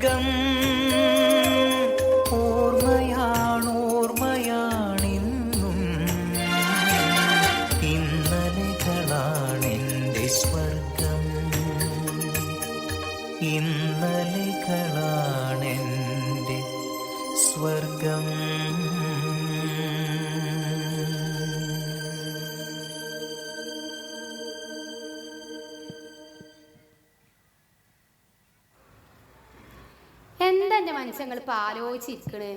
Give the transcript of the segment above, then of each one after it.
സ്വർഗം മനുഷ്യങ്ങൾ ഇപ്പൊ ആലോചിച്ചിരിക്കണേ.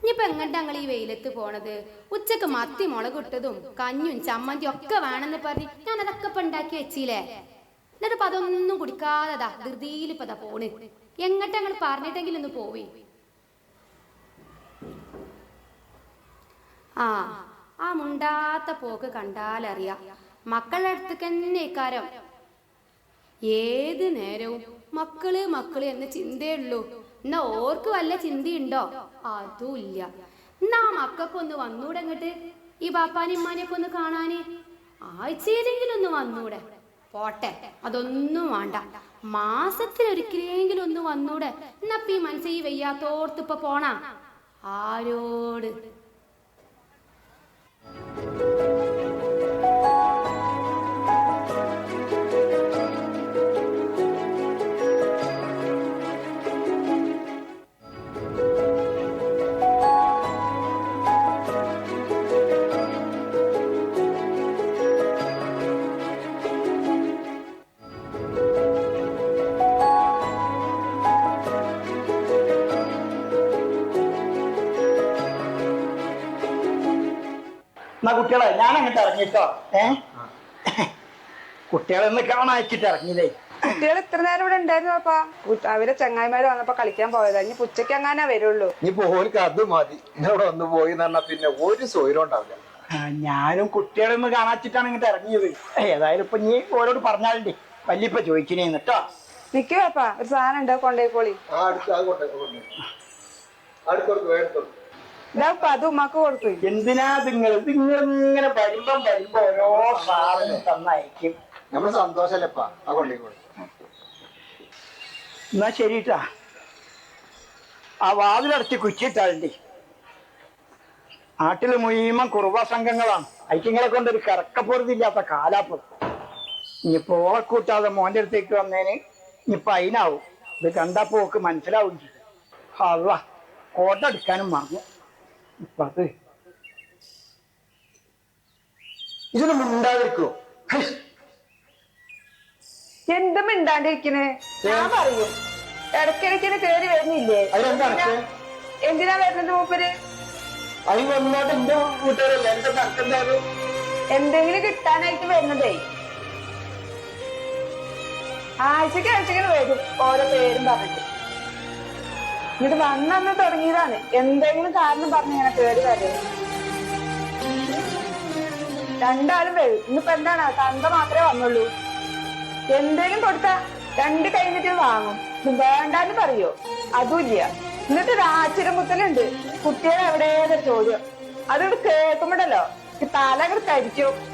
ഇനിയിപ്പൊ എങ്ങോട്ടാ ഞങ്ങൾ ഈ വെയിലത്ത് പോണത്? ഉച്ചയ്ക്ക് മത്തി മുളക് ഇട്ടതും കഞ്ഞും ചമ്മന്തിയും ഒക്കെ വേണമെന്ന് പറഞ്ഞ് ഞാൻ അതൊക്കെ ഇപ്പൊ ഉണ്ടാക്കി വെച്ചില്ലേ എന്നിട്ട് ഇപ്പൊ അതൊന്നും കുടിക്കാതെതാ ധൃതിയിൽ ഇപ്പൊ അതാ പോണ്. എങ്ങോട്ടാ ഞങ്ങൾ പറഞ്ഞിട്ടെങ്കിലും ഒന്ന് പോവേ. ആ ആ മുണ്ടാത്ത പോക്ക് കണ്ടാലറിയാം. മക്കളുടെ അടുത്തേക്ക് തന്നെ ഇക്കാരം ഏത് നേരവും മക്കൾ മക്കൾ എന്ന ചിന്തയുള്ളൂ. എന്നാ ഓർക്ക് വല്ല ചിന്തയുണ്ടോ? അതുമില്ല. എന്നാ ആ മക്കൾക്കൊന്ന് വന്നൂടെ അങ്ങട്ട് ഈ ബാപ്പാനും ഇമ്മാനെയൊക്കെ ഒന്ന് കാണാന്. ആഴ്ചയിലെങ്കിലും ഒന്ന് വന്നൂടെ? പോട്ടെ അതൊന്നും വേണ്ട. മാസത്തിലൊരിക്കലെങ്കിലും ഒന്ന് വന്നൂടെ? എന്നപ്പ ഈ മനസ്സ് ഈ പോണ? ആരോട്? എന്നാ കുട്ടികളെ ഞാൻ അങ്ങോട്ട് ഇറങ്ങിട്ടോ. ഏ? കുട്ടികളെ ഒന്ന് കാണാൻ ഇറങ്ങിയില്ലേ? കുട്ടികൾ ഇത്ര നേരം ഇവിടെ ഉണ്ടായിരുന്നു അപ്പാ. അവരെ ചങ്ങായിമാര് വന്നപ്പോ കളിക്കാൻ പോയതാ. ഇനി ഉച്ചയ്ക്ക് അങ്ങനെ വരുള്ളൂ? ഇനിയിപ്പോ ഓർക്ക് അത് മതി. ഇവിടെ ഒന്ന് പോയി പറഞ്ഞാ പിന്നെ ഒരു സൗകര്യം ഉണ്ടാവില്ല. ഞാനും കുട്ടികളെ ഒന്ന് കാണാച്ചിട്ടാണ് ഇങ്ങോട്ട് ഇറങ്ങിയത്. ഏതായാലും ഇപ്പൊ നീ ഓരോട് പറഞ്ഞാലേ വല്യപ്പ ചോദിക്കണേ കേട്ടോ നിക്കോ അപ്പാ ഒരു സാധനം ഉണ്ടോ? കൊണ്ടേക്കോളി ആ അടുത്ത് അത് അത് ഉമ്മാക്ക് കൊടുത്തു. എന്തിനാ നിങ്ങൾ നിങ്ങൾ ഇങ്ങനെ വരുമ്പം വരുമ്പോ ഓരോ സാധനം തന്നയക്കും. നമ്മൾ സന്തോഷല്ലപ്പാ ആ കൊണ്ടേക്കോളൂ എന്നാ ശരിട്ടാ. ആ വാതിലടച്ച് കുച്ചിട്ടാണ്ടി നാട്ടിൽ മുഴുവൻ കുറുവ സംഘങ്ങളാണ്. ഐക്യങ്ങളെ കൊണ്ട് ഒരു കറക്കപ്പുറത്തില്ലാത്ത കാലാപ്പ്. ഇനിയിപ്പോ ഓളക്കൂട്ടാതെ മോന്റെ അടുത്തേക്ക് വന്നേന് ഇനിയിപ്പൊ അതിനാവും ഇത് കണ്ടപ്പോ ഓക്ക് മനസ്സിലാവും ചെയ്തു അല്ല കോട്ട എടുക്കാനും മറന്നു. അത് ഇതൊന്നും ഉണ്ടാതിരിക്കോ എന്തും മിണ്ടാണ്ടിരിക്കണേ? ഞാൻ പറയും. ഇടയ്ക്കിടയ്ക്കിന് കേറി വരുന്നില്ലേ? എന്തിനാ? വരുന്നത് മൂപ്പര്? അതിന് വന്നോട്ട് എന്റെ വീട്ടുകാരല്ല? എന്റെ നടക്കുന്നത് എന്തെങ്കിലും കിട്ടാനായിട്ട് വരുന്നതേ. ആഴ്ചക്ക് ആഴ്ചക്ക് വരും. ഓരോ പേരും പറഞ്ഞിട്ട്. എന്നിട്ട് വന്നന്ന് തുടങ്ങിയതാണ്. എന്തെങ്കിലും കാരണം പറഞ്ഞ് ഇങ്ങനെ കേറി വരെ. രണ്ടാളും വരും. ഇന്നിപ്പോ എന്താണ്? തന്ത മാത്രമേ വന്നുള്ളൂ. എന്തെങ്കിലും കൊടുത്ത രണ്ട് കഴിഞ്ഞിട്ട് വാങ്ങും. ഇത് വേണ്ടാന്ന് പറയോ? അതുമില്ല. എന്നിട്ട് രാച്ചിരമുത്തലുണ്ട് കുട്ടികളെ എവിടെയൊരു ചോദ്യം? അതോട് കേൾക്കുമ്പോഴല്ലോ. തല കരിക്കും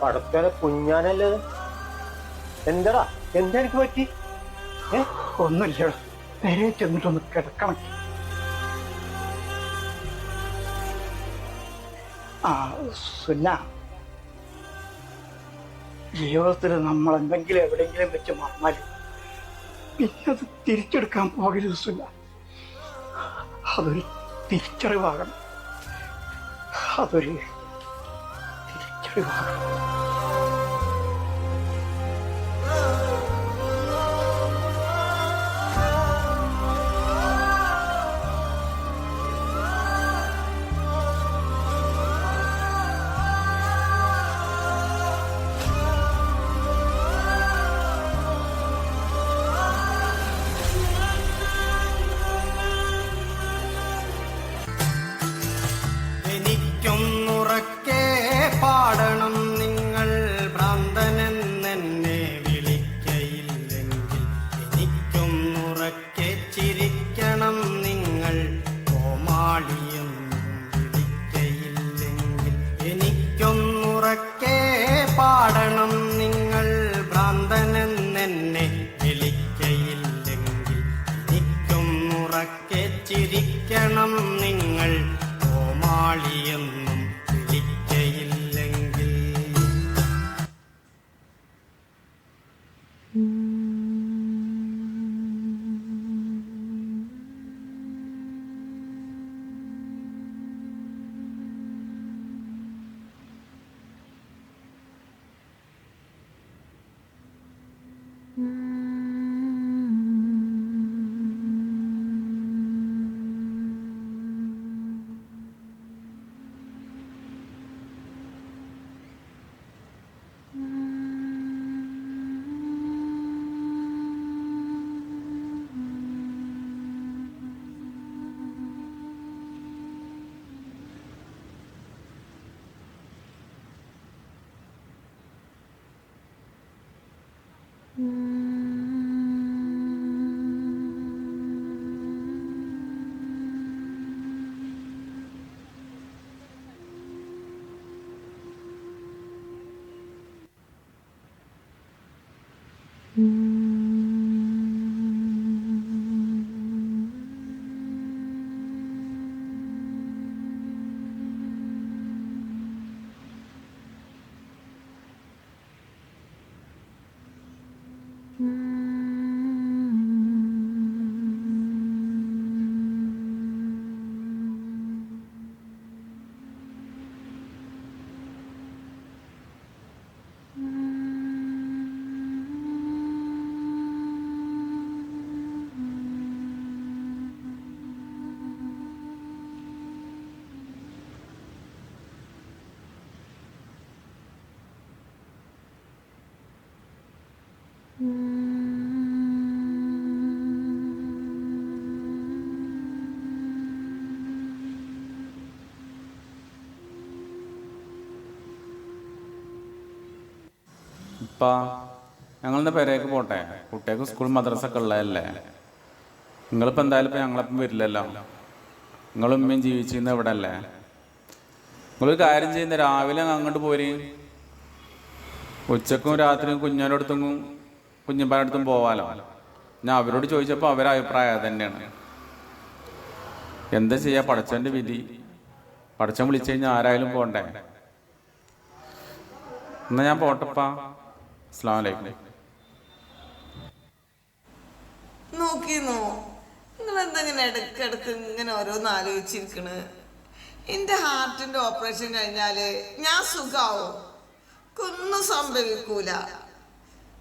പടത്തോനെ കുഞ്ഞാനല്ലേ എന്താടാ? എന്താ എനിക്ക് പറ്റി? ഏ? ഒന്നുമില്ല പെരെ ചെന്നിട്ടൊന്ന് കിടക്കണം ആ സുന്ന. ജീവിതത്തിൽ നമ്മൾ എന്തെങ്കിലും എവിടെയെങ്കിലും വെച്ച് മറന്നാൽ പിന്നെ അത് തിരിച്ചെടുക്കാൻ പോകരുത് സുന്ന. അതൊരു തിരിച്ചറിവാകണം അതൊരു തിരിച്ചറിവാകണം Mm. ഇപ്പാ ഞങ്ങളുടെ പേരേക്ക് പോട്ടെ? കുട്ടികൾക്ക് സ്കൂൾ മദ്രസ ഒക്കെ ഉള്ളതല്ലേ? നിങ്ങളിപ്പോൾ എന്തായാലും ഇപ്പം ഞങ്ങളപ്പം വരില്ലല്ലോ? നിങ്ങളും ഉമ്മയും ജീവിച്ചിരുന്ന ഇവിടെ അല്ലേ നിങ്ങളൊരു കാര്യം ചെയ്യുന്ന രാവിലെ അങ്ങോട്ട് പോരി. ഉച്ചക്കും രാത്രിയും കുഞ്ഞുമ്പാന്റെ അടുത്തും പോവാലോ? ഞാൻ അവരോട് ചോദിച്ചപ്പോൾ അവരെ അഭിപ്രായം തന്നെയാണ് എന്താ ചെയ്യുക പടച്ചന്റെ വിധി. പടച്ചൻ വിളിച്ചു കഴിഞ്ഞാൽ ആരായാലും പോണ്ടേ? എന്നാ ഞാൻ പോട്ടപ്പാ. അസ്സാം വലൈക്കും നോക്കിന്നോ നിങ്ങൾ എന്തെങ്കിലും ഇടയ്ക്കിടയ്ക്ക് ഇങ്ങനെ ഓരോന്ന് ആലോചിച്ചിരിക്കണ്? എന്റെ ഹാർട്ടിന്റെ ഓപ്പറേഷൻ കഴിഞ്ഞാൽ ഞാൻ സുഖാവും. ഒന്നും സംഭവിക്കൂല.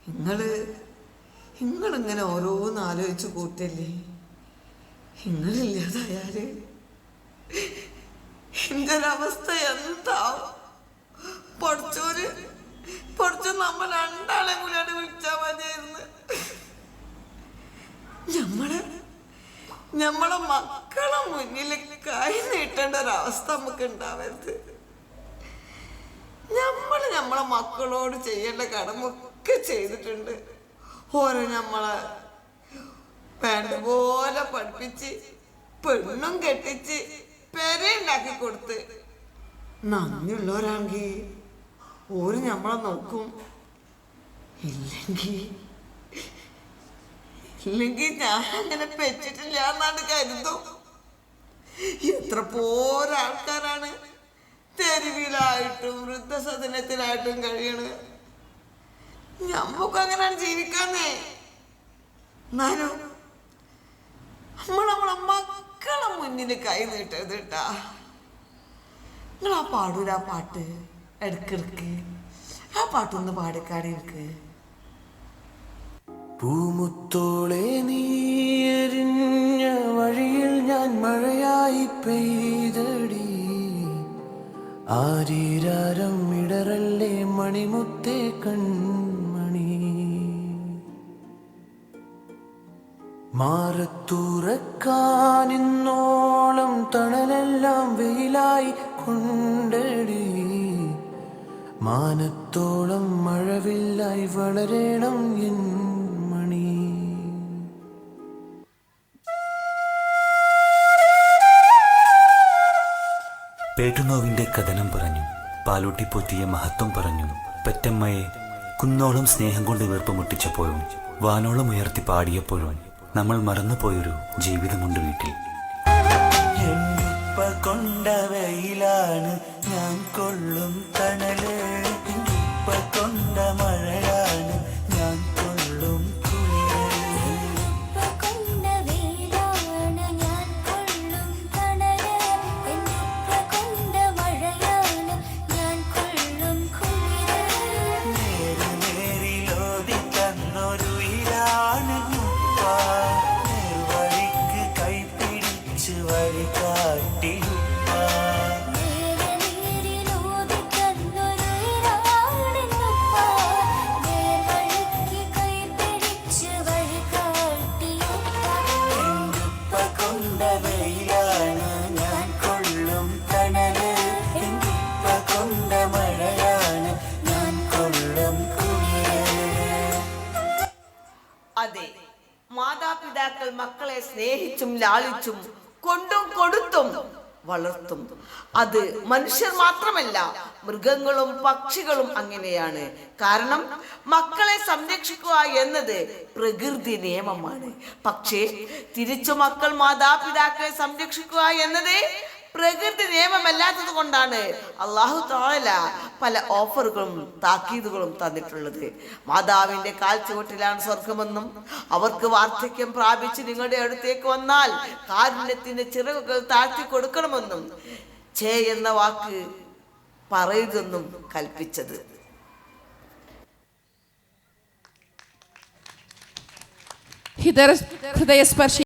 നിങ്ങൾ നിങ്ങളിങ്ങനെ ഓരോന്ന് ആലോചിച്ച് കൂട്ടല്ലേ? നിങ്ങളില്ലാതായാൽ എന്റെ ഒരവസ്ഥ എന്താവും? പഠിച്ചോര് പഠിച്ചോ നമ്മൾ രണ്ടാളെ കൂടിയാണ് വിളിച്ചാൽ മതിയായിരുന്നു. ഞമ്മളെ മക്കളെ മുന്നിൽ കൈ നീട്ടേണ്ട ഒരവസ്ഥ നമുക്ക് ഉണ്ടാവരുത്. നമ്മൾ നമ്മളെ മക്കളോട് ചെയ്യേണ്ട കടമൊക്കെ ചെയ്തിട്ടുണ്ട്. ഓരോ നമ്മളെ വേണ്ട പോലെ പഠിപ്പിച്ച് പെണ്ണും കെട്ടിച്ച് പെരയുണ്ടാക്കി കൊടുത്ത്. നന്ദിയുള്ളവരാണെങ്കിൽ ഓര് നമ്മളെ നോക്കും. ഇല്ലെങ്കിൽ ഇല്ലെങ്കിൽ ഞാൻ അങ്ങനെ പെറ്റിട്ടില്ല എന്നാണ് കരുതും എത്ര പോരാൾക്കാരാണ് തെരുവിലായിട്ടും വൃദ്ധസദനത്തിലായിട്ടും കഴിയണ്. നമുക്ക് അങ്ങനെയാണ് ജീവിക്കാന്നേ. എന്നാലും നമ്മൾ നമ്മളെ മക്കളെ മുന്നിൽ കൈ നീട്ടരുത് കേട്ടാ നിങ്ങൾ ആ പാടൂല പാട്ട്. ഇടക്കിടക്ക് ആ പാട്ടൊന്ന് പാടിക്കാടി എനിക്ക് പൂമുത്തോളെ നീയറിഞ്ഞ വഴിയിൽ ഞാൻ മഴയായി പെയ്തടി. ആരീരാരം ഇടറല്ലേ മണിമുത്തേ കൺമണി. മാറത്തൂറക്കാനിന്നോളം തണലെല്ലാം വെയിലായി കൊണ്ടടി. മാനത്തോളം മഴവില്ലായി വളരേണം എൻ മണി. പേട്ടുനോവിന്റെ കഥനം പറഞ്ഞു പാലൂട്ടിപ്പോറ്റിയ മഹത്വം പറഞ്ഞു. പെറ്റമ്മയെ കുന്നോളം സ്നേഹം കൊണ്ട് വീർപ്പുമുട്ടിച്ചപ്പോഴും വാനോളം ഉയർത്തി പാടിയപ്പോഴും നമ്മൾ മറന്നുപോയൊരു ജീവിതമുണ്ട് വീട്ടിൽ. കൊണ്ട മാതാപിതാക്കൾ മക്കളെ സ്നേഹിച്ചും ലാളിച്ചും കൊണ്ടും കൊടുത്തും വളർത്തും. അത് മനുഷ്യർ മാത്രമല്ല മൃഗങ്ങളും പക്ഷികളും അങ്ങനെയാണ്. കാരണം മക്കളെ സംരക്ഷിക്കുക എന്നത് പ്രകൃതി നിയമമാണ്. പക്ഷേ തിരിച്ചു മക്കൾ മാതാപിതാക്കളെ സംരക്ഷിക്കുക എന്നത് പ്രകൃതി നിയമമല്ലാത്തത് കൊണ്ടാണ് അള്ളാഹു താല പല ഓഫറുകളും താക്കീതുകളും തന്നിട്ടുള്ളത്. മാതാവിന്റെ കാൽ ചുവട്ടിലാണ് സ്വർഗമെന്നും അവർക്ക് വാർദ്ധക്യം പ്രാപിച്ച് നിങ്ങളുടെ അടുത്തേക്ക് വന്നാൽ കാരുണ്യത്തിന്റെ ചിറകുകൾ താഴ്ത്തി കൊടുക്കണമെന്നും ചേ എന്ന വാക്ക് പറയുതെന്നും കൽപ്പിച്ചത്. ഹൃദയ ഹൃദയസ്പർശി